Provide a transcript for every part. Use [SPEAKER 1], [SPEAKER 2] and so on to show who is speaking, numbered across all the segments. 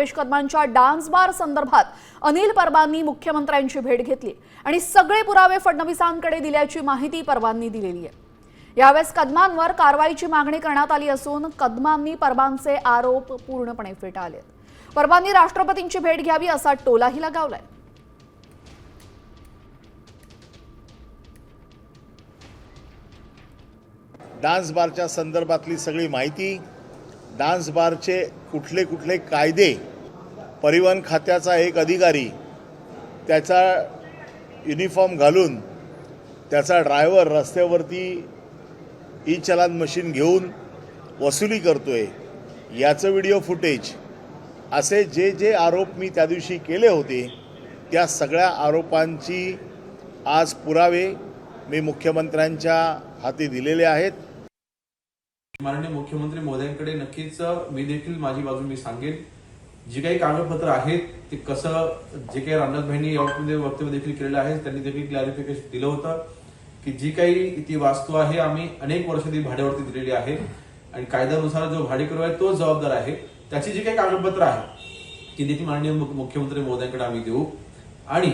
[SPEAKER 1] Nagesh कदमांच्या dance bar संदर्भात अनिल परबांनी मुख्यमंत्र्यांची भेट घेतली आणि सगळे पुरावे फडणवीसांकडे दिल्याची माहिती परबांनी दिलेली आहे. यावेळेस कदमांवर कारवाईची मागणी करण्यात आली असून कदमांनी परबांचे आरोप पूर्णपणे फेटाळले परबांनी राष्ट्रपतींची भेट घ्यावी असा टोलाही लगावलाय.
[SPEAKER 2] डान्स बारच्या संदर्भातली सगळी माहिती डान्स बारचे कुठले कुठले कायदे परिवहन खात्याचा एक अधिकारी त्याचा युनिफॉर्म घालून त्याचा ड्रायव्हर रस्त्यावरती ई चलान मशीन घेऊन वसुली करतो आहे याचं व्हिडिओ फुटेज असे जे जे आरोप मी त्या दिवशी केले होते त्या सगळ्या आरोपांची आज पुरावे मी मुख्यमंत्र्यांच्या हाती दिलेले आहेत.
[SPEAKER 3] माननीय मुख्यमंत्री महोदयांकडे नक्कीच मी देखील माझी बाजू मी सांगेन. जी काही कागदपत्र आहेत ते कसं जे काही रामनाथभाईंनी यामध्ये वक्तव्य देखील केलेलं आहे त्यांनी देखील क्लॅरिफिकेशन दिलं होतं की जी काही ती वास्तू आहे आम्ही अनेक वर्ष ती भाड्यावरती दिलेली आहे. आणि कायद्यानुसार जो भाडेकरू आहे तो जबाबदार आहे. त्याची जी काही कागदपत्र आहे ती देखील माननीय मुख्यमंत्री महोदयांकडे आम्ही देऊ. आणि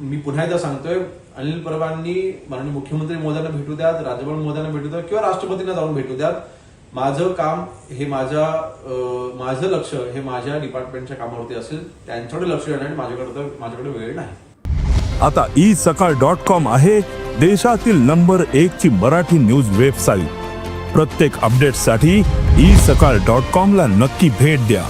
[SPEAKER 3] मी पुन्हा एकदा सांगतोय अनिल परबांनी माननीय मुख्यमंत्री महोदयांना भेटू द्यात राज्यपाल महोदयांना भेटू द्यात किंवा राष्ट्रपतींना जाऊन भेटू द्यात. माझं काम हे माझ्या माझं लक्ष हे माझ्या डिपार्टमेंटच्या कामावरती असेल त्यांच्याकडे लक्ष देणं आणि माझ्याकडे तर- माझ्याकडे वेळ नाही.
[SPEAKER 4] आता ई सकाळ डॉट कॉम आहे देशातील नंबर एक ची मराठी न्यूज वेबसाईट प्रत्येक अपडेटसाठी ई सकाळ डॉट कॉम ला नक्की भेट द्या.